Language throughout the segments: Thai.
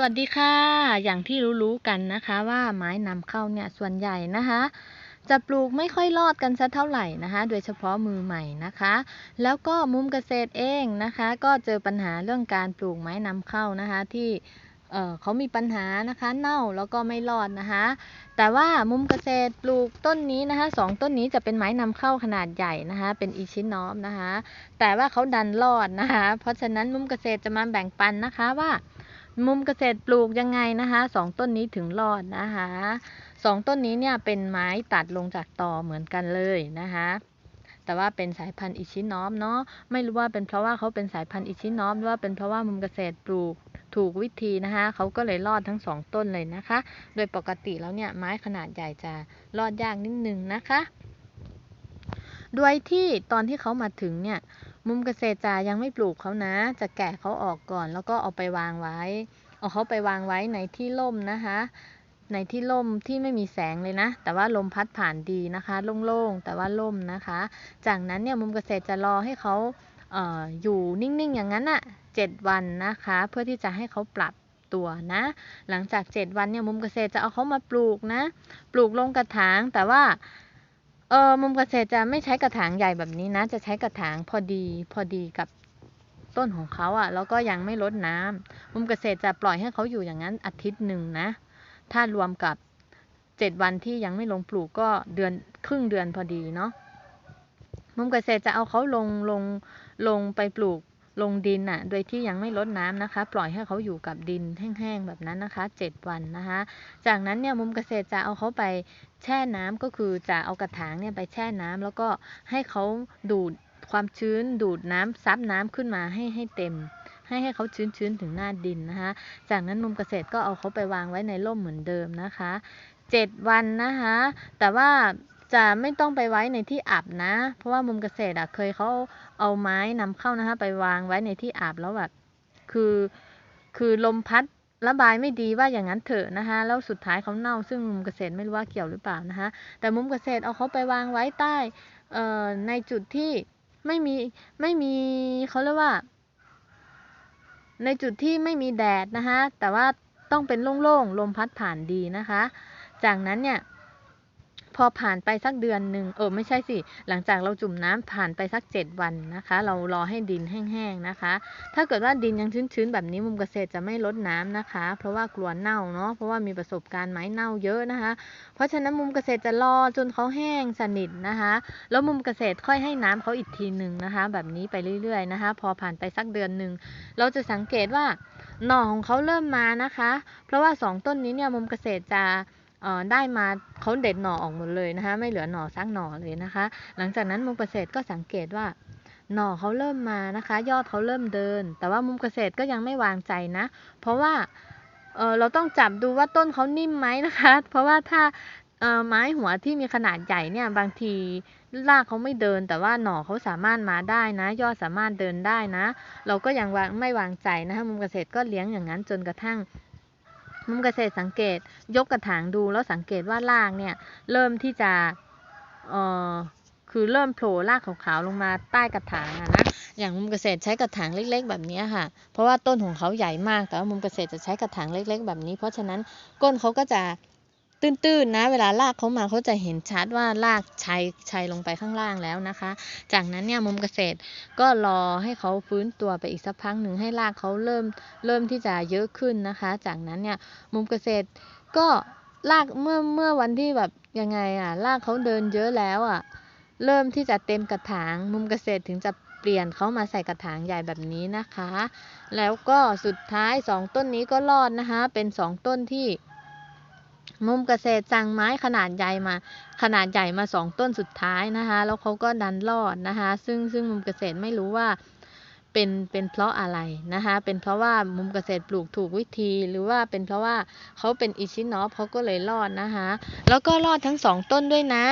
วัสดีค่ะ อย่างที่รู้ๆกันนะคะว่าไม้นำเข้าเนี่ยส่วนใหญ่นะคะ จะปลูกไม่ค่อยรอดกันสักเท่าไหร่นะคะ โดยเฉพาะมือใหม่นะคะ แล้วก็มุมเกษตรเองนะคะ ก็เจอปัญหาเรื่องการปลูกไม้นำเข้านะคะที่เออเขามีปัญหานะคะเน่าแล้วก็ไม่รอดนะคะ แต่ว่ามุมเกษตรปลูกต้นนี้นะคะสองต้นนี้จะเป็นไม้นำเข้าขนาดใหญ่นะคะ เป็นอีชินอฟนะคะ แต่ว่าเขาดันรอดนะคะ เพราะฉะนั้นมุมเกษตรจะมาแบ่งปันนะคะว่า มุมเกษตรปลูกยังไงนะคะสองต้นนี้ถึงรอดนะคะสองต้นนี้เนี่ยเป็นไม้ตัดลงจากตอเหมือนกันเลยนะคะแต่ว่าเป็นสายพันธุ์อิชินอฟเนาะไม่รู้ว่าเป็นเพราะว่าเขาเป็นสายพันธุ์อิชินอฟหรือว่าเป็นเพราะว่ามุมเกษตรปลูกถูกวิธีนะคะเขาก็เลยรอดทั้งสองต้นเลยนะคะ โดยปกติแล้วเนี่ยไม้ขนาดใหญ่จะรอดยากนิดนึงนะคะ โดยที่ตอนที่เขามาถึงเนี่ย มุมเกษตรจะยังไม่ปลูกเขานะ จะแกะเขาออกก่อนแล้วก็เอาไปวางไว้ เอาเขาไปวางไว้ในที่ร่มนะคะ ในที่ร่มที่ไม่มีแสงเลยนะ แต่ว่าลมพัดผ่านดีนะคะ โล่งๆแต่ว่าร่มนะคะ จากนั้นเนี่ยมุมเกษตรจะรอให้เขาเอออยู่นิ่งๆอย่างนั้นอะเจ็ดวันนะคะ เพื่อที่จะให้เขาปรับตัวนะ หลังจากเจ็ดวันเนี่ยมุมเกษตรจะเอาเขามาปลูกนะ ปลูกลงกระถางแต่ว่า เออมุมเกษตรจะไม่ใช้กระถางใหญ่แบบนี้นะ จะใช้กระถางพอดีพอดีกับต้นของเขาอะ่ะ แล้วก็ยังไม่ลดน้ำมุมเกษตรจะปล่อยให้เขาอยู่อย่างนั้นอาทิตย์หนึ่งนะ ถ้ารวมกับเจ็ดวันที่ยังไม่ลงปลูกก็เดือนครึ่งเดือนพอดีเนาะมุมเกษตรจะเอาเขาลงลงลงไปปลูก ลงดินน่ะ โดยที่ยังไม่ลดน้ำนะคะ ปล่อยให้เขาอยู่กับดินแห้งๆแบบนั้นนะคะเจ็ดวันนะคะ จากนั้นเนี่ยมุมเกษตรจะเอาเขาไปแช่น้ำก็คือจะเอากระถางเนี่ยไปแช่น้ำแล้วก็ให้เขาดูดความชื้นดูดน้ำซับน้ำขึ้นมาให้ให้เต็มให้ให้เขาชื้นๆถึงหน้าดินนะคะ จากนั้นมุมเกษตรก็เอาเขาไปวางไว้ในร่มเหมือนเดิมนะคะเจ็ดวันนะคะ แต่ว่า จะไม่ต้องไปไว้ในที่อับนะ เพราะว่ามุมเกษตรอะเคยเขาเอาไม้นำเข้านะคะไปวางไว้ในที่อับแล้วแบบคือคือลมพัดระบายไม่ดีว่าอย่างนั้นเถอะนะคะแล้วสุดท้ายเขาเน่า ซึ่งมุมเกษตรไม่รู้ว่าเกี่ยวหรือเปล่านะคะแต่มุมเกษตรเอาเขาไปวางไว้ใต้เอ่อในจุดที่ไม่มีไม่มีเขาเรียกว่า ในจุดที่ไม่มีแดดนะคะแต่ว่าต้องเป็นโล่งๆลมพัดผ่านดีนะคะ จากนั้นเนี่ย พอผ่านไปสักเดือนหนึ่งเออไม่ใช่สิ หลังจากเราจุ่มน้ำผ่านไปสักเจ็ดวันนะคะ เรารอให้ดินแห้งๆนะคะ ถ้าเกิดว่าดินยังชื้นๆ แบบนี้มุมเกษตรจะไม่ลดน้ำนะคะ เพราะว่ากลัวเน่าเนาะเพราะว่ามีประสบการณ์ไม้เน่าเยอะนะคะ เพราะฉะนั้นมุมเกษตรจะรอจนเขาแห้งสนิทนะคะ แล้วมุมเกษตรค่อยให้น้ำเขาอีกทีหนึ่งนะคะ แบบนี้ไปเรื่อยๆนะคะ พอผ่านไปสักเดือนหนึ่งเราจะสังเกตว่าหน่อของเขาเริ่มมานะคะ เพราะว่าสองต้นนี้เนี่ยมุมเกษตรจะ ได้มาเขาเด็ดหน่อออกหมดเลยนะคะ ไม่เหลือหน่อสักหน่อเลยนะคะ หลังจากนั้นมุมเกษตรก็สังเกตว่าหน่อเขาเริ่มมานะคะ ยอดเขาเริ่มเดิน แต่ว่ามุมเกษตรก็ยังไม่วางใจนะ เพราะว่าเเราต้องจับดูว่าต้นเขานิ่มไหมนะคะ เพราะว่าถ้าไม้หัวที่มีขนาดใหญ่เนี่ยบางทีรากเขาไม่เดิน แต่ว่าหน่อเขาสามารถมาได้นะ ยอดสามารถเดินได้นะ เราก็ยังวางไม่วางใจนะคะมุมเกษตรก็เลี้ยงอย่างนั้นจนกระทั่ง มุมเกษตรสังเกตยกกระถางดูแล้วสังเกตว่ารากเนี่ยเริ่มที่จะเอ่อคือเริ่มโผล่รากขาวๆลงมาใต้กระถางอะนะอย่างมุมเกษตรใช้กระถางเล็ก ๆ แบบนี้ค่ะ เพราะว่าต้นของเขาใหญ่มากแต่ว่ามุมเกษตรจะใช้กระถางเล็ก ๆ แบบนี้ เพราะฉะนั้นก้นเขาก็จะ ตื้นๆนะ เวลารากเขามาเขาจะเห็นชัดว่ารากชัยชัยลงไปข้างล่างแล้วนะคะ จากนั้นเนี่ยมุมเกษตรก็รอให้เขาฟื้นตัวไปอีกสักพักหนึ่งให้รากเขาเริ่มเริ่มที่จะเยอะขึ้นนะคะ จากนั้นเนี่ยมุมเกษตรก็รากเมื่อเมื่อวันที่แบบยังไงอะรากเขาเดินเยอะแล้วอะเริ่มที่จะเต็มกระถางมุมเกษตรถึงจะเปลี่ยนเขามาใส่กระถางใหญ่แบบนี้นะคะ แล้วก็สุดท้ายสองต้นนี้ก็รอดนะคะ เป็นสองต้นที่ มุมเกษตรสั่งไม้ขนาดใหญ่มา ขนาดใหญ่มาสองต้นสุดท้ายนะคะ แล้วเขาก็ดันรอดนะคะ ซึ่งซึ่งมุมเกษตรไม่รู้ว่าเป็นเป็นเพราะอะไรนะคะ เป็นเพราะว่ามุมเกษตรปลูกถูกวิธีหรือว่าเป็นเพราะว่าเขาเป็นอิชินอฟเขาก็เลยรอดนะคะ แล้วก็รอดทั้งสองต้นด้วยนะ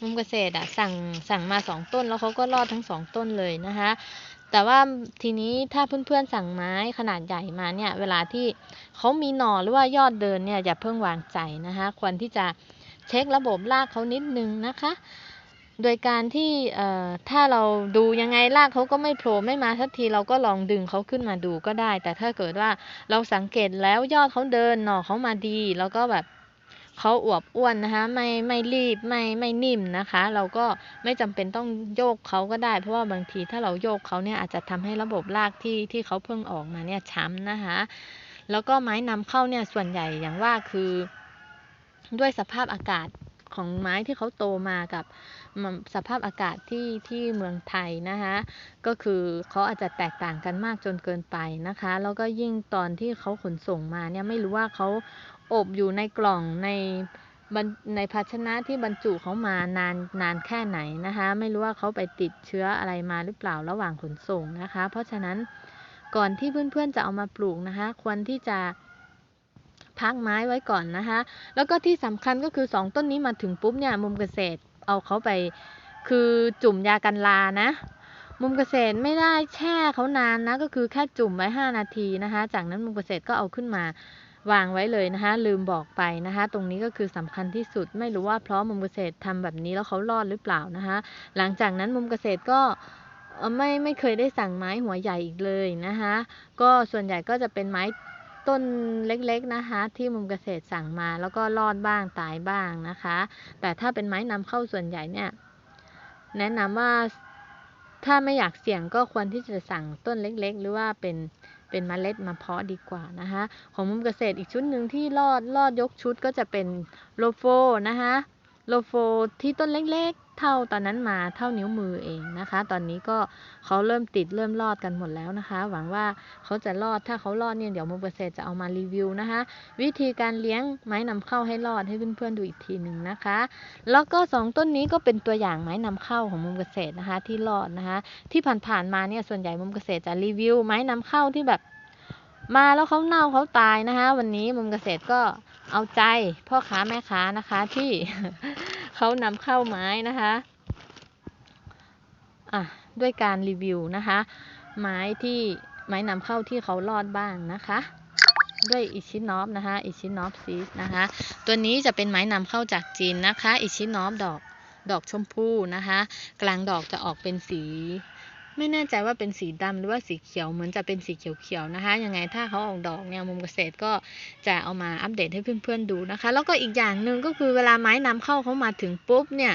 มุมเกษตรอะสั่งสั่งมาสองต้นแล้วเขาก็รอดทั้งสองต้นเลยนะคะ แต่ว่าทีนี้ถ้าเพื่อนๆสั่งไม้ขนาดใหญ่มาเนี่ยเวลาที่เขามีหน่อหรือว่ายอดเดินเนี่ยอย่าเพิ่งวางใจนะคะควรที่จะเช็คระบบรากเขานิดนึงนะคะ โดยการที่ถ้าเราดูยังไงรากเขาก็ไม่โผล่ไม่มาสักทีเราก็ลองดึงเขาขึ้นมาดูก็ได้ แต่ถ้าเกิดว่าเราสังเกตแล้วยอดเขาเดินหน่อเขามาดี แล้วก็แบบ เขาอวบอ้วนนะคะไม่ไม่รีบไม่ไม่นิ่มนะคะ เราก็ไม่จำเป็นต้องโยกเขาก็ได้ เพราะว่าบางทีถ้าเราโยกเขาเนี่ยอาจจะทำให้ระบบรากที่ที่เขาเพิ่งออกมาเนี่ยช้ำนะคะ แล้วก็ไม้นำเข้าเนี่ยส่วนใหญ่อย่างว่าคือ ด้วยสภาพอากาศของไม้ที่เขาโตมากับสภาพอากาศที่ที่เมืองไทยนะคะก็คือเขาอาจจะแตกต่างกันมากจนเกินไปนะคะ แล้วก็ยิ่งตอนที่เขาขนส่งมาเนี่ยไม่รู้ว่าเขา อบอยู่ในกล่องในในภาชนะที่บรรจุเขามานานนานแค่ไหนนะคะ ไม่รู้ว่าเขาไปติดเชื้ออะไรมาหรือเปล่าระหว่างขนส่งนะคะ เพราะฉะนั้นก่อนที่เพื่อนๆจะเอามาปลูกนะคะ ควรที่จะพักไม้ไว้ก่อนนะคะ แล้วก็ที่สำคัญก็คือ 2 ต้นนี้มาถึงปุ๊บเนี่ยมุมเกษตรเอาเขาไปคือจุ่มยากันลานะ มุมเกษตรไม่ได้แช่เขานานนะก็คือแค่จุ่มไว้ 5 นาทีนะคะ จากนั้นมุมเกษตรก็เอาขึ้นมา วางไว้เลยนะคะ ลืมบอกไปนะคะ ตรงนี้ก็คือสำคัญที่สุดไม่รู้ว่าเพราะมุมเกษตรทำแบบนี้แล้วเขารอดหรือเปล่านะคะ หลังจากนั้นมุมเกษตรก็ไม่ไม่เคยได้สั่งไม้หัวใหญ่อีกเลยนะคะก็ส่วนใหญ่ก็จะเป็นไม้ต้นเล็กๆนะคะที่มุมเกษตรสั่งมาแล้วก็รอดบ้างตายบ้างนะคะ แต่ถ้าเป็นไม้นำเข้าส่วนใหญ่เนี่ยแนะนำว่า ถ้าไม่อยากเสี่ยงก็ควรที่จะสั่งต้นเล็กๆ หรือว่าเป็นเป็นเมล็ดมาเพาะดีกว่านะคะของมุมเกษตรอีกชุดหนึ่งที่รอดรอดยกชุดก็จะเป็นโลโฟนะคะโลโฟที่ต้นเล็กๆ เท่าตอนนั้นมาเท่านิ้วมือเองนะคะ ตอนนี้ก็เขาเริ่มติดเริ่มรอดกันหมดแล้วนะคะ หวังว่าเขาจะรอดถ้าเขารอดเนี่ยเดี๋ยวมุมเกษตรจะเอามารีวิวนะคะ วิธีการเลี้ยงไม้นำเข้าให้รอดให้เพื่อนๆดูอีกทีหนึ่งนะคะ แล้วก็สองต้นนี้ก็เป็นตัวอย่างไม้นำเข้าของมุมเกษตรนะคะ ที่รอดนะคะ ที่ผ่านๆมาเนี่ยส่วนใหญ่มุมเกษตรจะรีวิว ไม้นำเข้าที่แบบมาแล้วเขาเน่าเขาตายนะคะ วันนี้มุมเกษตรก็เอาใจพ่อค้าแม่ค้านะคะที่ เขานำเข้าไม้นะคะอะด้วยการรีวิวนะคะ ไม้ที่ไม้นำเข้าที่เขารอดบ้างนะคะด้วยอิชินอฟนะคะอิชินอฟซีสนะคะ ตัวนี้จะเป็นไม้นำเข้าจากจีนนะคะ อิชินอฟดอกดอกชมพูนะคะ กลางดอกจะออกเป็นสี ไม่แน่ใจว่าเป็นสีดำหรือว่าสีเขียวเหมือนจะเป็นสีเขียวๆนะคะ ยังไงถ้าเขาออกดอกเนี่ยมุมเกษตรก็จะเอามาอัปเดตให้เพื่อนๆดูนะคะ แล้วก็อีกอย่างหนึ่งก็คือเวลาไม้นำเข้าเขามาถึงปุ๊บเนี่ย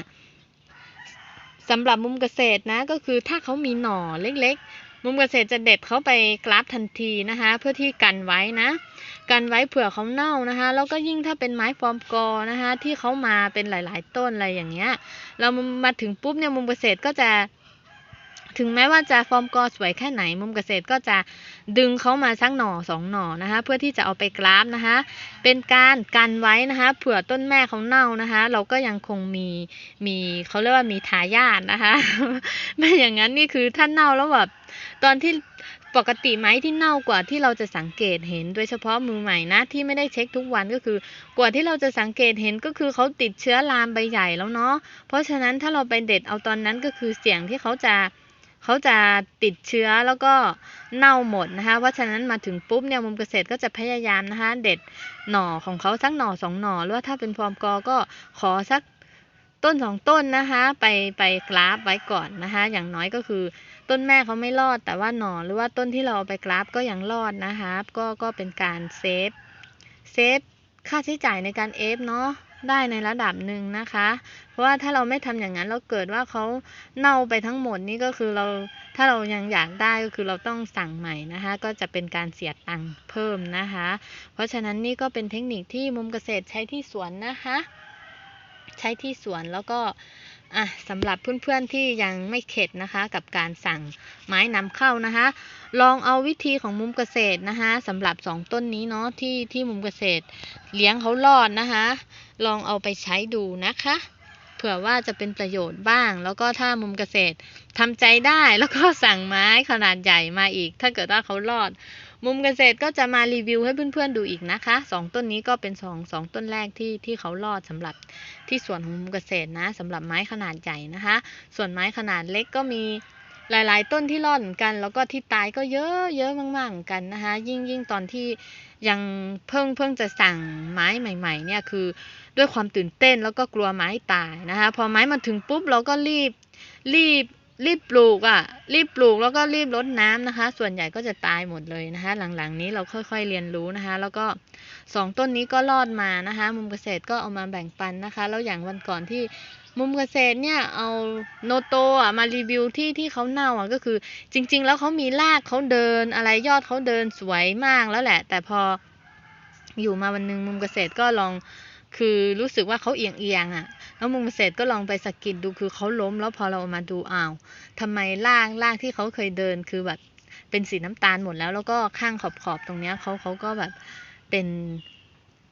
สำหรับมุมเกษตรนะก็คือถ้าเขามีหน่อเล็กๆ มุมเกษตรจะเด็ดเขาไปกราฟทันทีนะคะ เพื่อที่กันไว้นะกันไว้เผื่อเขาเน่านะคะ แล้วก็ยิ่งถ้าเป็นไม้ฟอร์มกอนะคะ ที่เขามาเป็นหลาย ๆ ต้นอะไรอย่างเงี้ย เรามาถึงปุ๊บเนี่ยมุมเกษตรก็จะ ถึงแม้ว่าจะฟอร์มกอสวยแค่ไหน มุมเกษตรก็จะดึงเขามาสักหน่อสองหน่อนะคะ เพื่อที่จะเอาไปกราฟนะคะ เป็นการกันไว้นะคะเผื่อต้นแม่เขาเน่านะคะ เราก็ยังคงมีมีเขาเรียกว่ามีทายาทนะคะไม่อย่างนั้นนี่คือถ้าเน่าแล้วแบบตอนที่ปกติไม้ที่เน่ากว่าที่เราจะสังเกตเห็น โดยเฉพาะมือใหม่นะที่ไม่ได้เช็คทุกวันก็คือกว่าที่เราจะสังเกตเห็นก็คือเขาติดเชื้อรามใบใหญ่แล้วเนาะเพราะฉะนั้นถ้าเราไปเด็ดเอาตอนนั้นก็คือเสี่ยงที่เขาจะ เขาจะติดเชื้อแล้วก็เน่าหมดนะคะเพราะฉะนั้นมาถึงปุ๊บเนี่ยมุมเกษตรก็จะพยายามนะคะเด็ดหน่อของเขาสักหน่อสองหน่อหรือว่าถ้าเป็นฟอร์มกอก็ขอสักต้นสองต้นนะคะไปไปกราฟไว้ก่อนนะคะอย่างน้อยก็คือต้นแม่เขาไม่รอด แต่ว่าหน่อหรือว่าต้นที่เราเอาไปกราฟก็ยังรอดนะคะก็ก็เป็นการเซฟเซฟค่าใช้จ่ายในการเอฟเนาะ ได้ในระดับหนึ่งนะคะ เพราะว่าถ้าเราไม่ทำอย่างนั้นเราเกิดว่าเขาเน่าไปทั้งหมดนี่ก็คือเราถ้าเรายังอยากได้ก็คือเราต้องสั่งใหม่นะคะ ก็จะเป็นการเสียตังค์เพิ่มนะคะ เพราะฉะนั้นนี่ก็เป็นเทคนิคที่มุมเกษตรใช้ที่สวนนะคะ ใช้ที่สวนแล้วก็ อะสำหรับเพื่อนๆที่ยังไม่เข็ดนะคะ กับการสั่งไม้นำเข้านะคะ ลองเอาวิธีของมุมเกษตรนะคะสำหรับสองต้นนี้เนาะที่ที่มุมเกษตรเลี้ยงเขารอดนะคะ ลองเอาไปใช้ดูนะคะเผื่อว่าจะเป็นประโยชน์บ้าง แล้วก็ถ้ามุมเกษตรทำใจได้แล้วก็สั่งไม้ขนาดใหญ่มาอีก ถ้าเกิดว่าเขารอด มุมเกษตรก็จะมารีวิวให้เพื่อนๆดูอีกนะคะสองต้นนี้ก็เป็นสองสองต้นแรกที่ที่เขารอดสำหรับที่สวนของมุมเกษตรนะสำหรับไม้ขนาดใหญ่นะคะ ส่วนไม้ขนาดเล็กก็มีหลาย ๆ ต้นที่รอดเหมือนกัน แล้วก็ที่ตายก็เยอะเยอะมากๆเหมือนกันนะคะ ยิ่งยิ่งตอนที่ยังเพิ่งเพิ่งจะสั่งไม้ใหม่ ๆ เนี่ยคือด้วยความตื่นเต้นแล้วก็กลัวไม้ตายนะคะ พอไม้มาถึงปุ๊บเราก็รีบรีบ รีบปลูกอะ รีบปลูกแล้วก็รีบรดน้ำนะคะ ส่วนใหญ่ก็จะตายหมดเลยนะคะ หลังๆนี้เราค่อยๆเรียนรู้นะคะ แล้วก็สองต้นนี้ก็รอดมานะคะ มุมเกษตรก็เอามาแบ่งปันนะคะ แล้วอย่างวันก่อนที่มุมเกษตรเนี่ยเอาโนโตอะมารีวิวที่ที่เขาเน่าอะก็คือ จริง ๆ แล้วเขามีรากเขาเดินอะไรยอดเขาเดินสวยมากแล้วแหละ แต่พออยู่มาวันนึงมุมเกษตรก็ลอง คือรู้สึกว่าเขาเอียงเอียงๆอะ แล้วมุมเสร็จก็ลองไปสกิดดูคือเขาล้มแล้วพอเราเอามาดูอ้าวทำไมรากรากที่เขาเคยเดินคือแบบเป็นสีน้ำตาลหมดแล้ว แล้วก็ข้างขอบขอบตรงเนี้ยเขาเขาก็แบบเป็น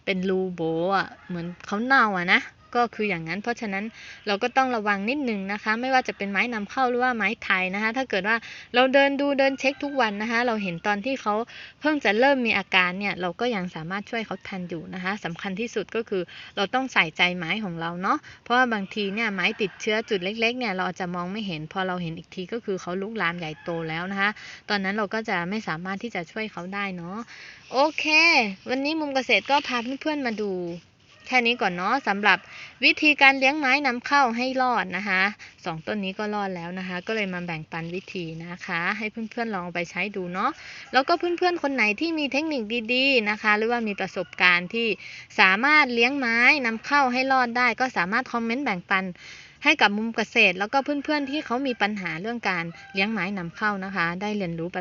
เป็นรูโบอะเหมือนเขาเน่าอะนะ ก็คืออย่างนั้น เพราะฉะนั้นเราก็ต้องระวังนิดนึงนะคะ ไม่ว่าจะเป็นไม้นำเข้าหรือว่าไม้ไทยนะคะ ถ้าเกิดว่าเราเดินดูเดินเช็คทุกวันนะคะ เราเห็นตอนที่เขาเพิ่งจะเริ่มมีอาการเนี่ยเราก็ยังสามารถช่วยเขาทันอยู่นะคะสำคัญที่สุดก็คือเราต้องใส่ใจไม้ของเราเนาะเพราะว่าบางทีเนี่ยไม้ติดเชื้อจุดเล็กๆเนี่ยเราจะมองไม่เห็น พอเราเห็นอีกทีก็คือเขาลุกลามใหญ่โตแล้วนะคะ ตอนนั้นเราก็จะไม่สามารถที่จะช่วยเขาได้เนาะโอเค วันนี้มุมเกษตรก็พาเพื่อนๆมาดู แค่นี้ก่อนเนาะสำหรับวิธีการเลี้ยงไม้นำเข้าให้รอดนะคะสองต้นนี้ก็รอดแล้วนะคะ ก็เลยมาแบ่งปันวิธีนะคะ ให้เพื่อนๆลองไปใช้ดูเนาะแล้วก็เพื่อนๆคนไหนที่มีเทคนิคดีๆนะคะ หรือว่ามีประสบการณ์ที่สามารถเลี้ยงไม้นำเข้าให้รอดได้ ก็สามารถคอมเมนต์แบ่งปันให้กับมุมเกษตร แล้วก็เพื่อนๆที่เขามีปัญหาเรื่องการเลี้ยงไม้นำเข้านะคะ ได้เรียนรู้ไป